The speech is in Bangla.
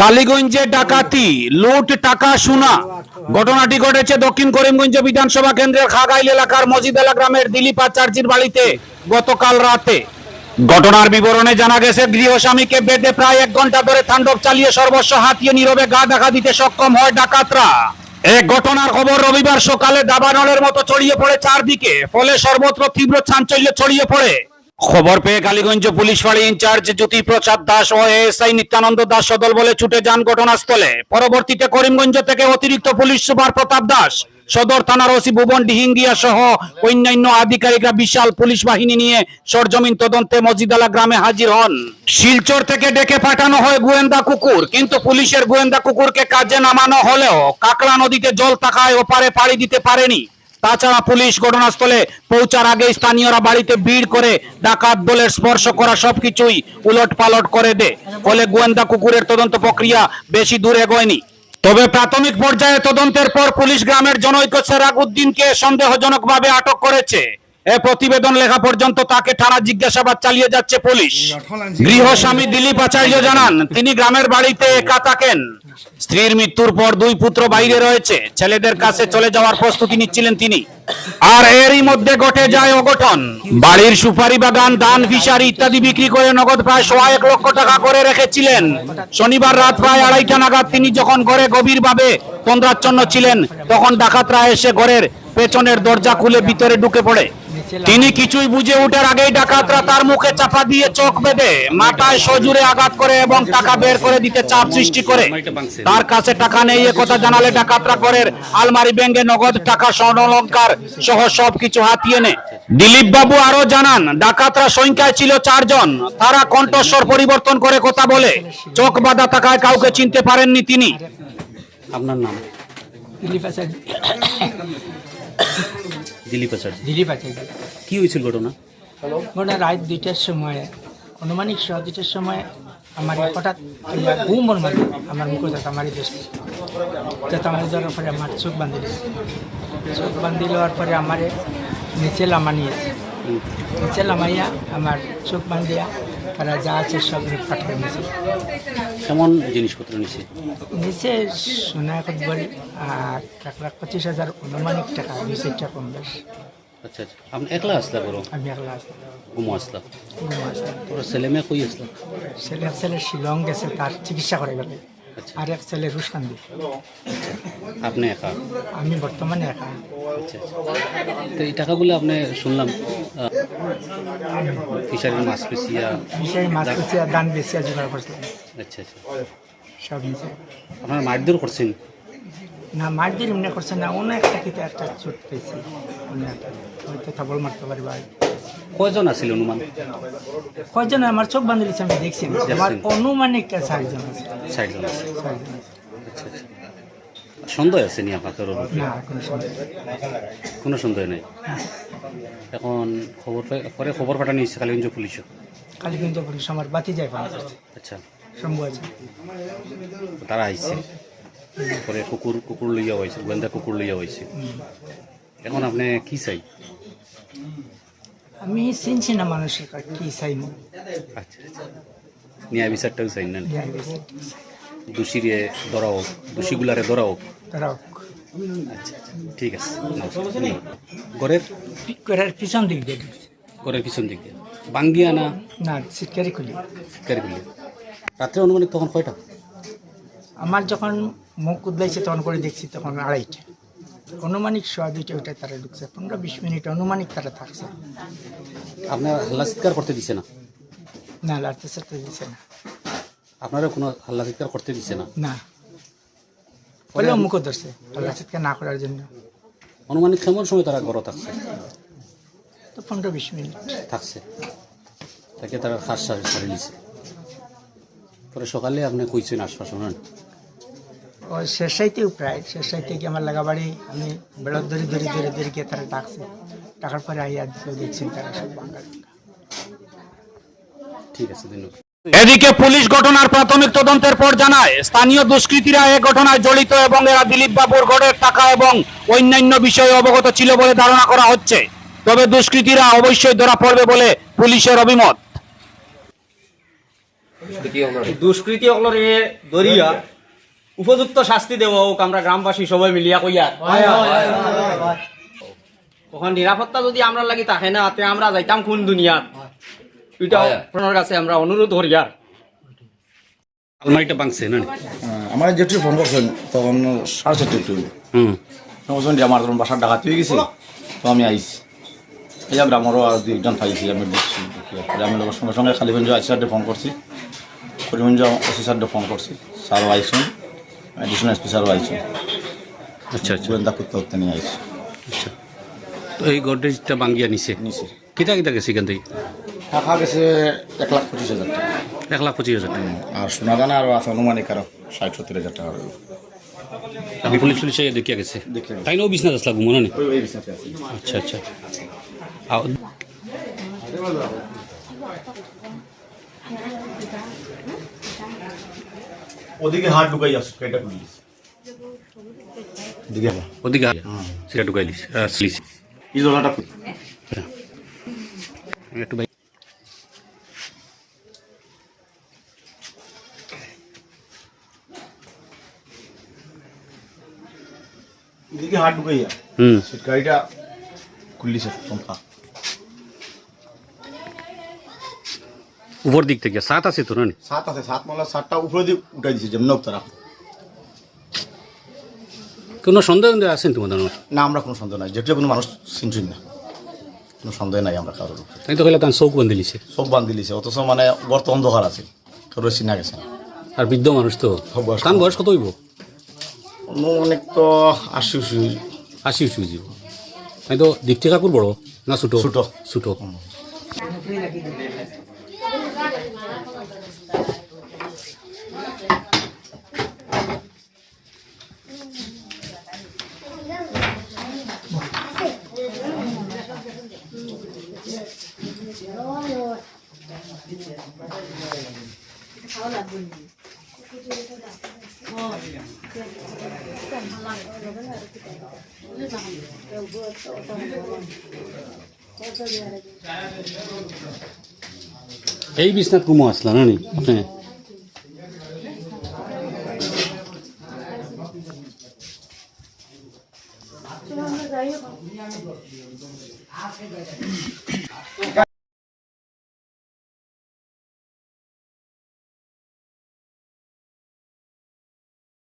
কালীগঞ্জে ডাকাতি, লুট, টাকা, সোনা। ঘটনাটি ঘটেছে দক্ষিণ করিমগঞ্জ বিধানসভা কেন্দ্রের খাগাইল এলাকার মজিদালা গ্রামের দিলীপ আচার্যির বাড়িতে গতকাল রাতে। ঘটনার বিবরণে জানা গেছে গৃহস্বামীকে বেঁধে প্রায় এক ঘণ্টা ধরে তাণ্ডব চালিয়ে সর্বস্ব হাতিয়ে নীরবে গা দেখা দিতে সক্ষম হয় ডাকাতরা। এক ঘটনার খবর রবিবার সকালে দাবানলের মতো ছড়িয়ে পড়ে চারদিকে, ফলে সর্বত্র তীব্র চাঞ্চল্য ছড়িয়ে পড়ে। খবর পেয়ে কালীগঞ্জ পুলিশ ফাঁড়ি ইনচার্জ জ্যোতি প্রসাদ দাস ও এএসআই নিত্যানন্দ দাস সদল বলে ছুটে যান ঘটনাস্থলে। পরবর্তীতে করিমগঞ্জ থেকে অতিরিক্ত পুলিশ সুপার প্রতাপ দাস, সদর থানার ওসি ভুবন ডিহিঙ্গিয়া সহ অন্যান্য আধিকারিকরা বিশাল পুলিশ বাহিনী নিয়ে সরজমিন তদন্তে মজিদালা গ্রামে হাজির হন। শিলচর থেকে ডেকে পাঠানো হয় গোয়েন্দা কুকুর, কিন্তু পুলিশের গোয়েন্দা কুকুরকে কাজে নামানো হলেও কাকড়া নদীতে জল থাকায় ওপারে পাড়ি দিতে পারেনি। তাছাড়া পুলিশ ঘটনাস্থলে পৌঁছার আগে স্থানীয়রা বাড়িতে ভিড় করে ডাকাত দলের স্পর্শ করা সবকিছুই উলট পালট করে দে ফলে গোয়েন্দা কুকুরের তদন্ত প্রক্রিয়া বেশি দূর এগোয়নি। তবে প্রাথমিক পর্যায়ে তদন্তের পর পুলিশ গ্রামের জনৈক সেরাগ উদ্দিনকে সন্দেহজনকভাবে আটক করেছে। এ প্রতিবেদন লেখা পর্যন্ত তাকে থানা জিজ্ঞাসাবাদ চালিয়ে যাচ্ছে পুলিশ। গৃহস্বামী দিলীপ আচার্য জানান, তিনি গ্রামের বাড়িতে একা থাকেন। স্ত্রীর মৃত্যুর পর দুই পুত্র বাইরে রয়েছে। ছেলেদের কাছে চলে যাওয়ার প্রস্তুতি নিচ্ছিলেন তিনি। আর এরই মধ্যে ঘটে যায় অঘটন। বাড়ির সুপারি বাগান, ধান, ফিশারি ইত্যাদি বিক্রি করে নগদ প্রায় সোয়া এক লক্ষ টাকা করে রেখেছিলেন। শনিবার রাত প্রায় আড়াইটা নাগাদ তিনি যখন ঘরে গভীরভাবে তন্দ্রাচ্ছন্ন ছিলেন, তখন ডাকাতরা এসে ঘরের পেছনের দরজা খুলে ভিতরে ঢুকে পড়ে। তিনি কিছুই বুঝে ওঠার আগেই ডাকাতরা তার মুখে চাপা দিয়ে চোখ বেঁধে মাথায় সজুরে আঘাত করে এবং টাকা বের করে দিতে চাপ সৃষ্টি করে। তার কাছে টাকা নেই এ কথা জানালে ডাকাতরা ঘরের আলমারি ব্যাঙ্গে নগদ টাকা স্বর্ণলঙ্কার সহ সবকিছু হাতিয়ে নেয়। দিলীপ বাবু আরও জানান ডাকাতরা সংখ্যায় ছিল চারজন। তারা কণ্ঠস্বর পরিবর্তন করে কথা বলে চোখ বাঁধা থাকায় কাউকে চিনতে পারেননি তিনি। আপনার নাম? দিলীপ দিলীপ আচার্য। দিলীপ আচার্য। কি হয়েছিল ঘটনা? ঘটনা রাত দুইটার সময় অনুমানিক সহ দুইটার সময় আমার হঠাৎ ইয়া ঘুমর মারি আমার মুখ দেখা মারি দিয়েছে যাতা মারি দেওয়ার পরে আমার চোখ বান্ধি দিয়েছে। চোখ বান্ধি দেওয়ার পরে আমার নিচে লামা নিয়েছে নিচে লামাইয়া আমার চোখ বান্ধিয়া তারা যা আছে সব পাঠিয়ে নিছে কেমন জিনিসপত্র নিছে? নিচে সোনা এখন বলি আর এক লাখ পঁচিশ হাজার অনুমানিক টাকা নিছে এটা কম বেশ। আচ্ছা আচ্ছা। আপনি একলা আসলা বড় আমি একলা আসলাম। ঘুমো আসলাম ঘুমো আসলাম। তোর ছেলে মেয়ে কই আসলা? ছেলে ছেলে শিলং গেছে তার চিকিৎসা করে গেলে আর এক ছেলে রুশকান্দি আপনি একা? আমি বর্তমানে একা। আচ্ছা। আচ্ছা তো এই টাকাগুলো আপনি শুনলাম ফিশারির মাছ পেশিয়া বিষয় মাছ কুচিয়া দান বেশি জোগাড় করছিলাম আচ্ছা আচ্ছা। সব নিচে। আপনার মারধর করছেন? না মার দিয়ে এমনি করছে না অন্য একটা কিন্তু একটা চোট পেয়েছি। অন্য একটা। হয়তো থাবল মারতে পারি ভাই। কয়জন আছিল অনুমান? কয়জন? আমার চোখ বান্ধি দিচ্ছে আমি দেখছি। আমার অনুমানিক চারজন আছে। চারজন আছে। আচ্ছা আচ্ছা। সন্দেহ আছে নি? না কোনো সন্দেহ নেই। এখন খবর পরে খবর পাঠানো হয়েছে কালীগঞ্জ পুলিশও। কালীগঞ্জ পুলিশ আমার বাতি যায় আচ্ছা। শম্ভু আছে। তারা আইছে। পরে কুকুর কুকুর লইয়া হয়েছে গোয়েন্দা কুকুর লইয়া হয়েছে। এখন আপনি কি চাই? আমি চিনছি না মানুষের কি চাইনি আচ্ছা। আচ্ছা ন্যায় বিচারটাও চাই না দোষীরে ধরা হোক দোষীগুলারে ধরা হোক তারাও আচ্ছা আচ্ছা। ঠিক আছে। ঘরের? করার পিছন দিক দিয়ে ঘরের পিছন দিক দিয়ে। বাঙ্গিয়া না? না সিটকারি খুলি। শিকারি বলি রাত্রে অনুমানিক তখন কয়টা? আমার যখন মুখ উদলাইছে তখন করে দেখছি তখন আড়াইটা। অনুমানিক সোয়া দুইটা ওইটা তারা ঢুকছে পনেরো বিশ মিনিট অনুমানিক তারা থাকছে। আপনার হাল্লা চিৎকার করতে দিছে না? না লাড়তে সারতে দিছে না। আপনারা কোনো হাল্লা চিৎকার করতে দিছে না? না। বলেও মুখ ধরছে হাল্লা চিৎকার না করার জন্য। অনুমানিক কেমন সময় তারা ঘর থাকছে? তো পনেরো বিশ মিনিট। থাকছে। তাকে তারা খাস সারি সারি নিছে পরে সকালে আপনি কইছেন আশ্বাসন হন ও শেষ সাইতেও প্রায় শেষ সাইতে গিয়ে আমার লাগা বাড়ি আমি বেড়ত ধরে ধরে ধরে ধরে গিয়ে তারা ডাকছে। ডাকার পরে আইয়া দিয়েও দেখছেন তারা সব বাঙ্গাল ঠিক আছে ধন্যবাদ। এদিকে পুলিশ ঘটনার প্রাথমিক তদন্তের পর জানায় স্থানীয় দুষ্কৃতীরা এ ঘটনায় জড়িত এবং এরা দিলীপ বাবুর ঘরের টাকা এবং অন্যান্য বিষয়ে অবগত ছিল বলে ধারণা করা হচ্ছে। তবে দুষ্কৃতীরা অবশ্যই ধরা পড়বে বলে পুলিশের অভিমত। দুষ্কৃতি ধরিয়া উপযুক্ত শাস্তি দেব হোক আমরা গ্রামবাসী সবাই মিলিয়া কইয়া তখন নিরাপত্তা যদি আমরা লাগি থাকে না তে আমরা যাইতাম কোন দুনিয়াত? এটা আপনার কাছে আমরা অনুরোধ করি আর। আলমারিটা ভাঙছে না? আমার যেটু ফোন করছেন তখন সাড়ে চারটে একটু হুম। বলছেন আমার তখন বাসার ডাকাতি হয়ে গেছে তো আমি আইছি এই যে গ্রামেরও আর দুই একজন পাইছি আমি দেখছি দেখি আমি লোকের সঙ্গে সঙ্গে খালিগঞ্জ আইসি সারডে ফোন করছি করিমগঞ্জ ফোন করছি স্যারও আইসুন এসপি স্যারও আইসুন আচ্ছা আচ্ছা। গোয়েন্দা করতে করতে নিয়ে আইসি আচ্ছা। তো এই গডরেজটা ভাঙ্গিয়া নিছে? নিচে কিতা কিতা গেছে এখান থেকে? টাকা গেছে এক লাখ পঁচিশ হাজার টাকা। এক লাখ পঁচিশ হাজার টাকা। আর সোনা দানা আরও আছে আনুমানিক আরও ষাট সত্তর হাজার টাকা। আপনি পুলিশ পুলিশ দেখিয়া গেছে। তাই বিছনা না নি? ওই ওই বিষয়টা আছে। আচ্ছা আচ্ছা। আও ওদিকে হাত ঢুকাই আসছে এটা পুলিশ দিকে ওদিকে সেটা ঢুকাইলিস স্লিস এই জলাটা একটু ভাই এদিকে হাত ঢুকাইয়া হুম সিট গাড়িটা খুললিছে পঙ্খা উপর দিক থেকে সাত আছে তো না সাত আছে সাত মালা সাতটা উপরে দিয়ে উঠাই দিছে যেমন তারা। কোনো সন্দেহ আছেন তোমাদের? না আমরা কোনো সন্দেহ নাই যেটা কোনো মানুষ চিনছি না। কোনো সন্দেহ নাই আমরা কারোর তাই তো কইলা তার চৌক বান্ধি লিছে। সব বান্ধি দিছে অথচ মানে গর্ত অন্ধকার আছে কারোর চিনা গেছে আর বৃদ্ধ মানুষ তো? তার বয়স কত হইব? অনেক তো আশি উশি আশি উঁচু জীব তাই তো দীপ্তি কাকুর বড় না ছোট? ছোট। ছোট। এই বিছনাত কুমো আসলা না নি আপনি